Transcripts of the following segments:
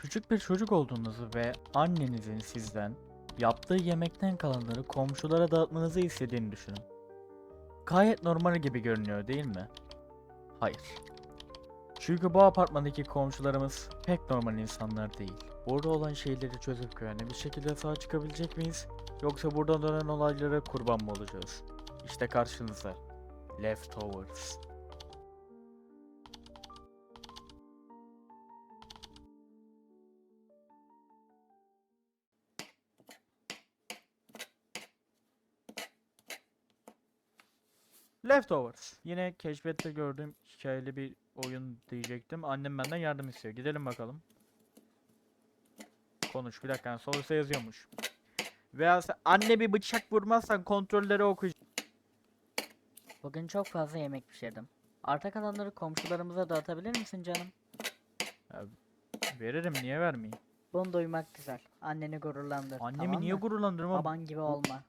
Küçük bir çocuk olduğunuzu ve annenizin sizden yaptığı yemekten kalanları komşulara dağıtmanızı istediğini düşünün. Gayet normal gibi görünüyor değil mi? Hayır. Çünkü bu apartmandaki komşularımız pek normal insanlar değil. Burada olan şeyleri çözüp güvenli bir şekilde sağ çıkabilecek miyiz? Yoksa buradan dönen olaylara kurban mı olacağız? İşte karşınızda. Leftovers. Leftovers. Yine keşfette gördüğüm hikayeli bir oyun diyecektim. Annem benden yardım istiyor. Gidelim bakalım. Konuş bir dakika. Sorusu yazıyormuş. Veya anne bir bıçak vurmazsan kontrolleri okuyacağım. Bugün çok fazla yemek pişirdim. Arta kalanları komşularımıza dağıtabilir misin canım? Veririm niye vermeyeyim? Bunu duymak güzel. Anneni gururlandır. Annemi tamam niye mı? gururlandırma? Baban gibi olma.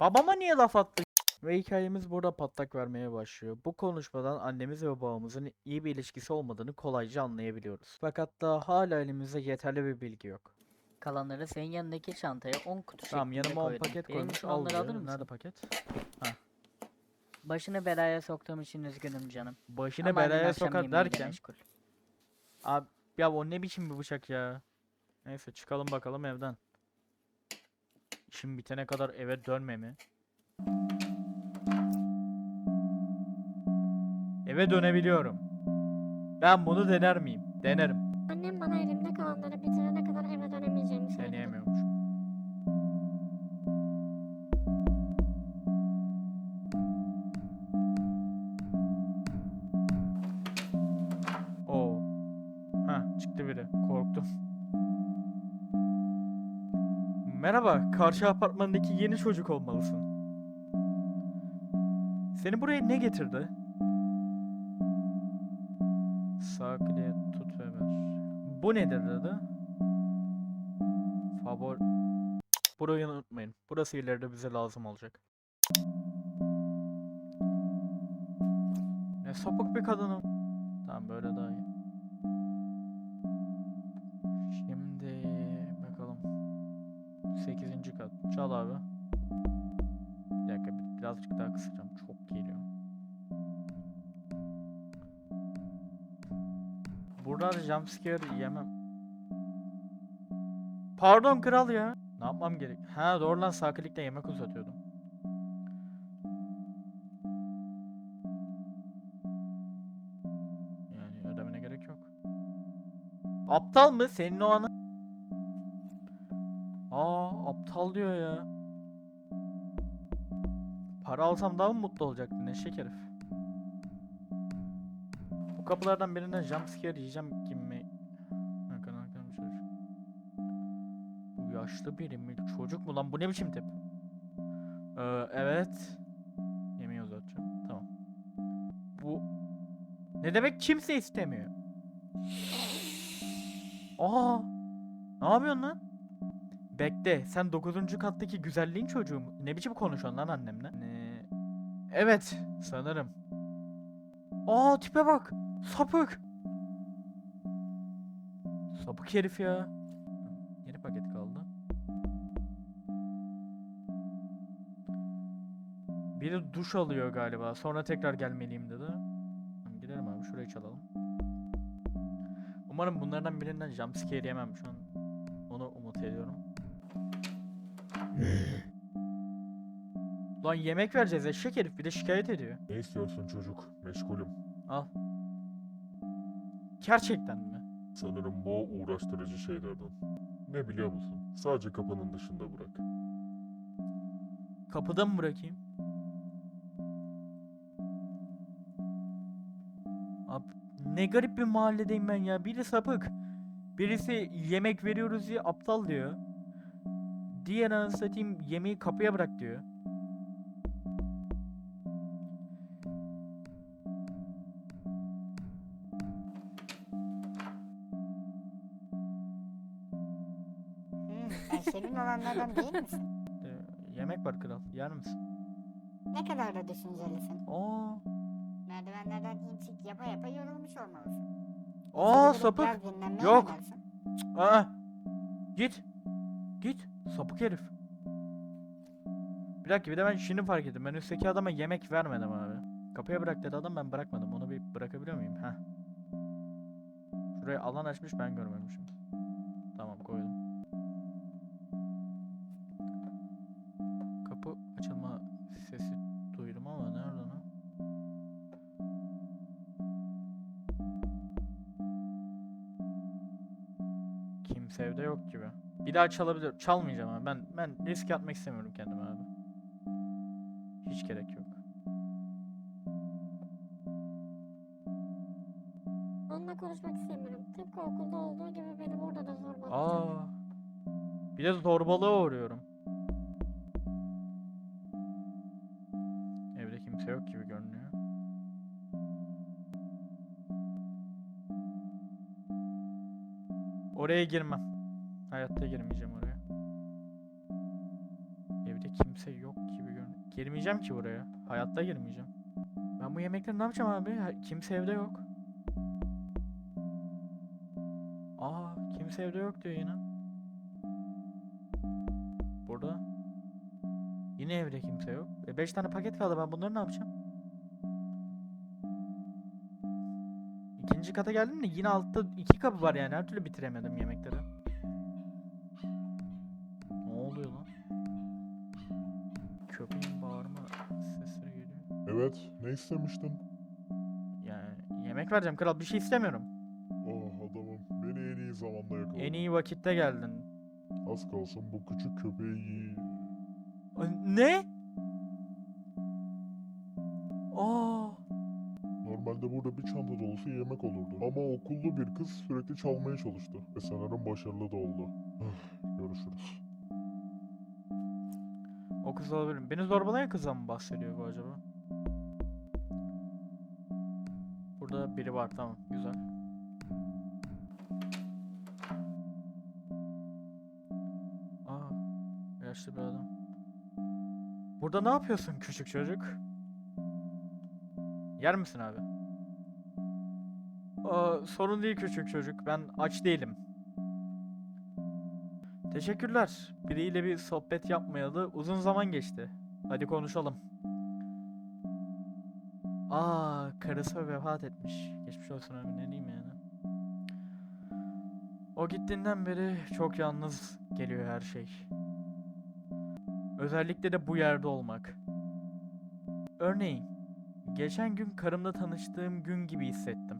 Babama niye laf attı? Ve hikayemiz burada patlak vermeye başlıyor. Bu konuşmadan annemiz ve babamızın iyi bir ilişkisi olmadığını kolayca anlayabiliyoruz. Fakat daha hala elimizde yeterli bir bilgi yok. Kalanları senin yanındaki çantaya 10 kutu Tamam şeklinde yanıma 10 koydum. paket Benim koymuş için al onları diyor. alır mısın? Nerede paket? Başını belaya soktuğum için üzgünüm canım. Başına Ama annen belaya akşam sokar yemeğiyle derken. meşgul. Abi ya o ne biçim bir bıçak ya. Neyse çıkalım bakalım evden. İşim bitene kadar eve dönme mi? Eve dönebiliyorum. Ben bunu dener miyim? Denerim. Annem bana elimde kalanları bitirene kadar eve dönemeyeceğimi söyledi. Deneyemiyormuş. Oo. Ha çıktı biri. Korktum. Merhaba, karşı apartmandaki yeni çocuk olmalısın. Seni buraya ne getirdi? Bu nedir dedi? Favor... Burayı unutmayın. Burası ileride bize lazım olacak. Ne sapık bir kadınım. Tamam böyle daha iyi. Şimdi bakalım. 8. kat. Çal abi. Bir dakika bir- birazcık daha kısacağım. Çok Burada jumpscare yemem. Pardon kral ya. Ne yapmam gerek? Ha doğru lan sağ yemek uzatıyordum. Yani ödemene gerek yok. Aptal mı? Senin o anı... Aa aptal diyor ya. Para alsam daha mı mutlu olacaktın eşek herif? Kapılardan birinden jumpscare yiyeceğim gibi? Hakan Hakan çocuk. Bu yaşlı biri mi? Çocuk mu lan? Bu ne biçim tip? Ee, evet. Yemeği uzatacağım. Tamam. Bu... Ne demek kimse istemiyor? Aa! Ne yapıyorsun lan? Bekle, sen 9. kattaki güzelliğin çocuğu mu? Ne biçim konuşuyorsun lan annemle? Ne? Evet, sanırım. Aa tipe bak. Sapık. Sapık herif ya. Yeni paket kaldı. Biri duş alıyor galiba. Sonra tekrar gelmeliyim dedi. Tamam, gidelim abi şurayı çalalım. Umarım bunlardan birinden jumpscare yemem şu an. Onu umut ediyorum. Lan yemek vereceğiz eşek herif bir de şikayet ediyor. Ne istiyorsun çocuk? Meşgulüm. Al. Gerçekten mi? Sanırım bu uğraştırıcı şeylerden. Ne biliyor musun? Sadece kapının dışında bırak. Kapıda mı bırakayım? Abi ne garip bir mahalledeyim ben ya. Biri sapık. Birisi yemek veriyoruz diye aptal diyor. Diğer anasını satayım yemeği kapıya bırak diyor. Olanlardan değil misin? Ee, yemek var kral. Yer misin? Ne kadar da düşüncelisin. Aa. Merdivenlerden in çık yapa yapa yorulmuş olmalısın. Aa gidip sapık. biraz dinlenmeye Yok. Cık, Aa! Git. Git. Sapık herif. Bir dakika bir de ben şimdi fark ettim. Ben üstteki adama yemek vermedim abi. Kapıya bırak dedi adam ben bırakmadım. Onu bir bırakabiliyor muyum? Heh. Şuraya alan açmış ben görmemişim. Bir daha çalabilir. Çalmayacağım abi. Ben ben risk atmak istemiyorum kendime abi. Hiç gerek yok. Onunla konuşmak istemiyorum. Tıpkı okulda olduğu gibi beni burada da zorbalayacak. Aa. Bir de zorbalığa uğruyorum. Evde kimse yok gibi görünüyor. Oraya girmem. Hayatta girmeyeceğim oraya. Evde kimse yok gibi görünüyor. Girmeyeceğim ki buraya. Hayatta girmeyeceğim. Ben bu yemekleri ne yapacağım abi? Kimse evde yok. Aa, kimse evde yok diyor yine. Burada. Yine evde kimse yok. E 5 tane paket kaldı ben bunları ne yapacağım? İkinci kata geldim de yine altta iki kapı var yani her türlü bitiremedim yemekleri. Evet, ne istemiştin? Yani yemek vereceğim kral bir şey istemiyorum. Oh adamım, beni en iyi zamanda yakaladın. En iyi vakitte geldin. Az kalsın bu küçük köpeği Ne? Aa, Normalde burada bir çanta dolusu yemek olurdu. Ama okullu bir kız sürekli çalmaya çalıştı. Ve sanırım başarılı da oldu. Görüşürüz. o kız olabilir. Beni zorbalayan kızdan mı bahsediyor bu acaba? Burada biri var tamam güzel. Aa, yaşlı bir adam. Burada ne yapıyorsun küçük çocuk? Yer misin abi? Aa, sorun değil küçük çocuk. Ben aç değilim. Teşekkürler. Biriyle bir sohbet yapmayalı uzun zaman geçti. Hadi konuşalım. Aa, karısı vefat etmiş. Geçmiş olsun abi ne diyeyim yani. O gittiğinden beri çok yalnız geliyor her şey. Özellikle de bu yerde olmak. Örneğin, geçen gün karımla tanıştığım gün gibi hissettim.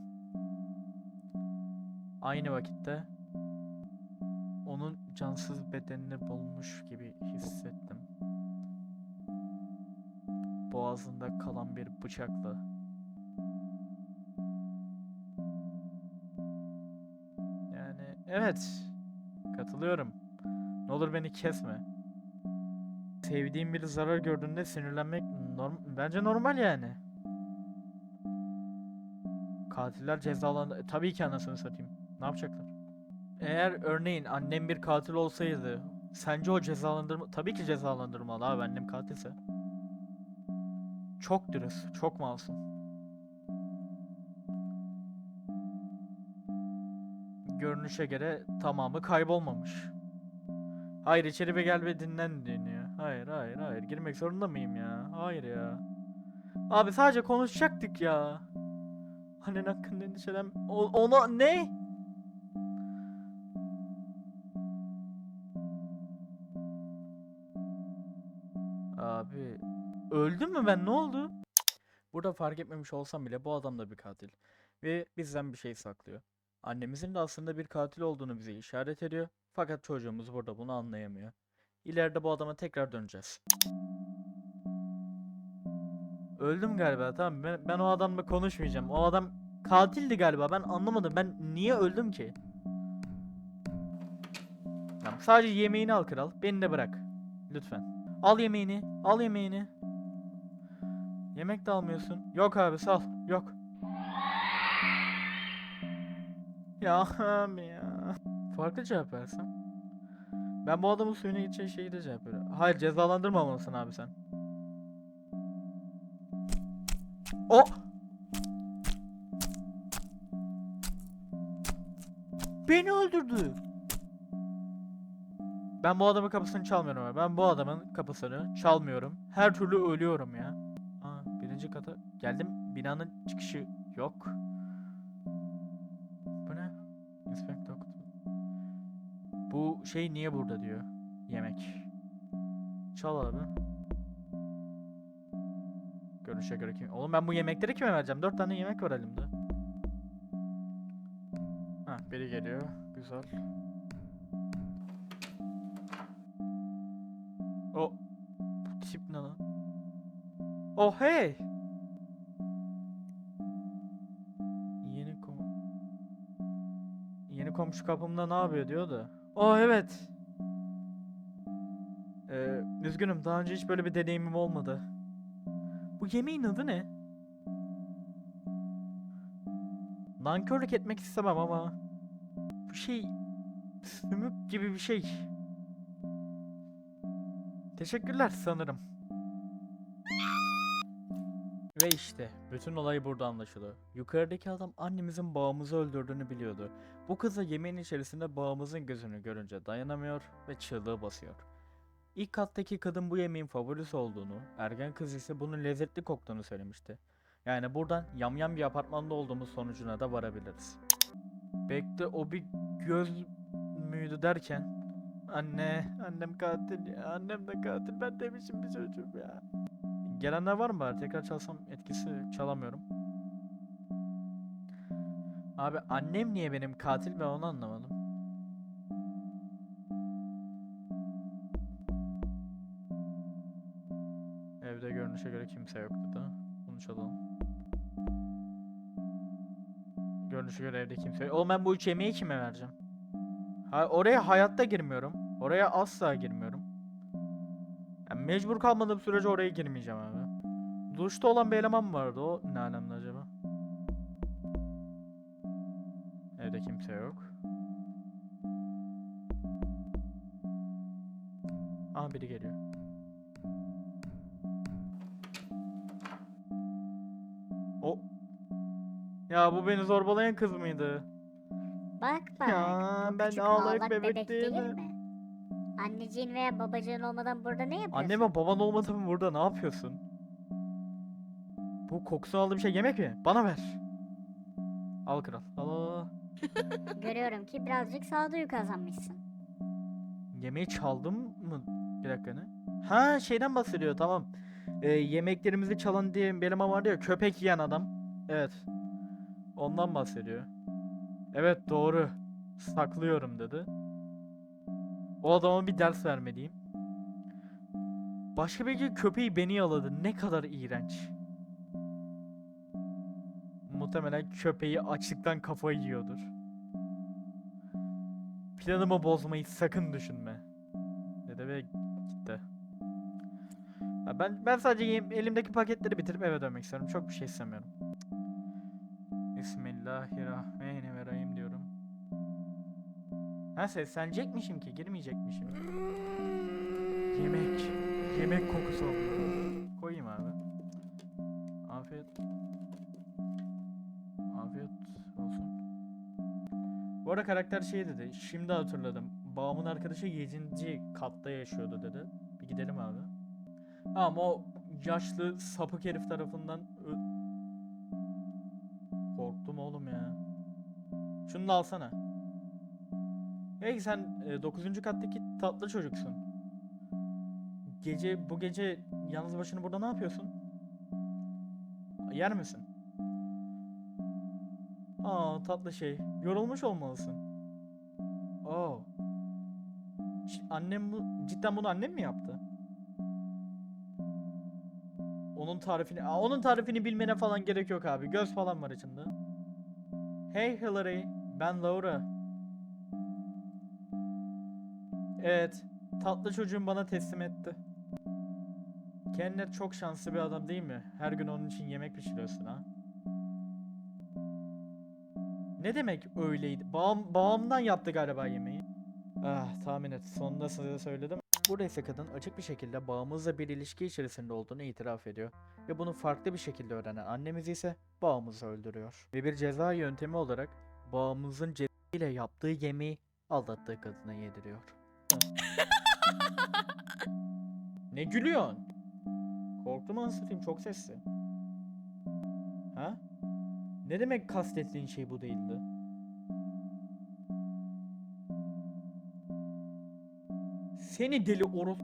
Aynı vakitte onun cansız bedenini bulmuş gibi hissettim. Boğazında kalan bir bıçakla. Yani evet, katılıyorum. Ne olur beni kesme. Sevdiğim biri zarar gördüğünde sinirlenmek norm bence normal yani. Katiller cezalandı. Tabii ki anasını satayım. Ne yapacaklar? Eğer örneğin annem bir katil olsaydı sence o cezalandırma tabii ki cezalandırmalı abi annem katilse. Çok dürüst, çok masum. Görünüşe göre tamamı kaybolmamış. Hayır içeri bir gel ve dinlen deniyor. Hayır hayır hayır girmek zorunda mıyım ya? Hayır ya. Abi sadece konuşacaktık ya. Annen hakkında endişelen... O, ona ne? Mü ben ne oldu? Burada fark etmemiş olsam bile bu adam da bir katil. Ve bizden bir şey saklıyor. Annemizin de aslında bir katil olduğunu bize işaret ediyor. Fakat çocuğumuz burada bunu anlayamıyor. İleride bu adama tekrar döneceğiz. Öldüm galiba tamam ben, ben o adamla konuşmayacağım. O adam katildi galiba ben anlamadım. Ben niye öldüm ki? Tamam, sadece yemeğini al kral. Beni de bırak. Lütfen. Al yemeğini. Al yemeğini. Yemek de almıyorsun. Yok abi sal. Yok. Ya abi ya. Farklı cevap versen. Ben bu adamın suyuna gideceği şeyi de cevap veriyorum. Hayır cezalandırmamalısın abi sen. O! Beni öldürdü. Ben bu adamın kapısını çalmıyorum. Ben bu adamın kapısını çalmıyorum. Her türlü ölüyorum ya. Birinci kata geldim. Binanın çıkışı yok. Bu ne? Inspect Doctor. Bu şey niye burada diyor. Yemek. Çal abi. Görünüşe göre kim? Oğlum ben bu yemekleri kime vereceğim? Dört tane yemek var elimde. Ha biri geliyor. Güzel. Komşu kapımda ne yapıyor diyor da. Oh evet. Ee, üzgünüm daha önce hiç böyle bir deneyimim olmadı. Bu yemeğin adı ne? Nankörlük etmek istemem ama bu şey sümük gibi bir şey. Teşekkürler sanırım. Ve işte bütün olay burada anlaşılıyor. Yukarıdaki adam annemizin bağımızı öldürdüğünü biliyordu. Bu kız da yemeğin içerisinde bağımızın gözünü görünce dayanamıyor ve çığlığı basıyor. İlk kattaki kadın bu yemeğin favorisi olduğunu, ergen kız ise bunun lezzetli koktuğunu söylemişti. Yani buradan yamyam bir apartmanda olduğumuz sonucuna da varabiliriz. Bekle o bir göz müydü derken Anne, annem katil ya. Annem de katil. Ben demişim bir çocuğum ya. Gelenler var mı bari? Tekrar çalsam etkisi çalamıyorum. Abi annem niye benim katil ben onu anlamadım. Evde görünüşe göre kimse yok dedi. Bunu çalalım. Görünüşe göre evde kimse yok. Oğlum ben bu üç yemeği kime vereceğim? Ha, oraya hayatta girmiyorum. Oraya asla girmiyorum. Mecbur kalmadığım sürece oraya girmeyeceğim abi. Duşta olan bir eleman vardı. O ne alemde acaba? Evde kimse yok. Aha biri geliyor. O. Ya bu beni zorbalayan kız mıydı? Bak bak. Ya, ben küçük ağlayıp bebek değil değilim. mi? Anneciğin veya babacığın olmadan burada ne yapıyorsun? Anneme baban olmadı mı burada ne yapıyorsun? Bu kokusunu aldığım şey yemek mi? Bana ver. Al kral. Al al, al. Görüyorum ki birazcık sağduyu kazanmışsın. Yemeği çaldım mı? Bir dakika ne? Ha şeyden bahsediyor tamam. Ee, yemeklerimizi çalan diye bir eleman vardı ya köpek yiyen adam. Evet. Ondan bahsediyor. Evet doğru. Saklıyorum dedi. O adama bir ders vermeliyim. Başka bir köpeği beni yaladı. Ne kadar iğrenç. Muhtemelen köpeği açlıktan kafayı yiyordur. Planımı bozmayı sakın düşünme. Dedi ve gitti. Ya ben ben sadece elimdeki paketleri bitirip eve dönmek istiyorum. Çok bir şey istemiyorum. Bismillahirrahmanirrahim Ha seslenecekmişim ki girmeyecekmişim. Yemek. Yemek kokusu alıyor. Koyayım abi. Afiyet. Afiyet olsun. Bu arada karakter şey dedi. Şimdi hatırladım. Babamın arkadaşı 7. katta yaşıyordu dedi. Bir gidelim abi. Ama o yaşlı sapık herif tarafından Korktum oğlum ya. Şunu da alsana. Hey sen 9. kattaki tatlı çocuksun. Gece bu gece yalnız başına burada ne yapıyorsun? Yer misin? Aa tatlı şey. Yorulmuş olmalısın. Oo. Ç- Annem bu cidden bunu annem mi yaptı? Onun tarifini Aa, onun tarifini bilmene falan gerek yok abi. Göz falan var içinde. Hey Hillary, ben Laura. Evet, tatlı çocuğum bana teslim etti. Kendine çok şanslı bir adam değil mi? Her gün onun için yemek pişiriyorsun ha. Ne demek öyleydi? Bağım, bağımdan yaptı galiba yemeği. Ah tahmin et. Sonunda size söyledim. Burada ise kadın açık bir şekilde bağımızla bir ilişki içerisinde olduğunu itiraf ediyor. Ve bunu farklı bir şekilde öğrenen annemiz ise bağımızı öldürüyor. Ve bir ceza yöntemi olarak bağımızın ce- ile yaptığı yemeği aldattığı kadına yediriyor. Ne gülüyorsun? Korktum anasını çok sesli. Ha? Ne demek kastettiğin şey bu değildi? Seni deli oros...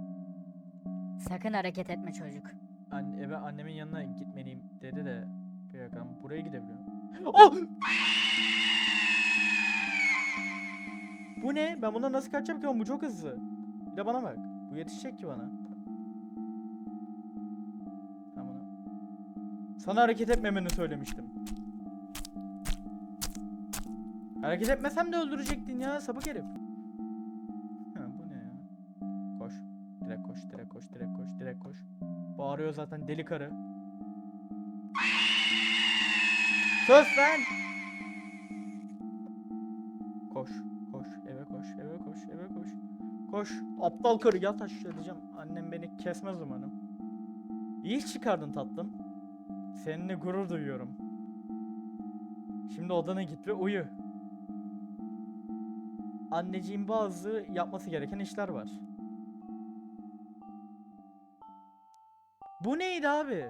Sakın hareket etme çocuk. Anne, eve annemin yanına gitmeliyim dedi de bir dakika buraya gidebiliyorum. Oh! Bu ne? Ben bundan nasıl kaçacağım ki? Bu çok hızlı. Bir de bana bak. Bu yetişecek ki bana. Bunu... Sana hareket etmemeni söylemiştim. Hareket etmesem de öldürecektin ya sapık herif. Bu ne ya? Koş. Direkt koş, direkt koş, direkt koş, direkt koş. Bağırıyor zaten deli karı. Sus lan! Koş, aptal karı yat aşağı diyeceğim. Annem beni kesmez umarım. İyi çıkardın tatlım. Seninle gurur duyuyorum. Şimdi odana git ve uyu. Anneciğim bazı yapması gereken işler var. Bu neydi abi?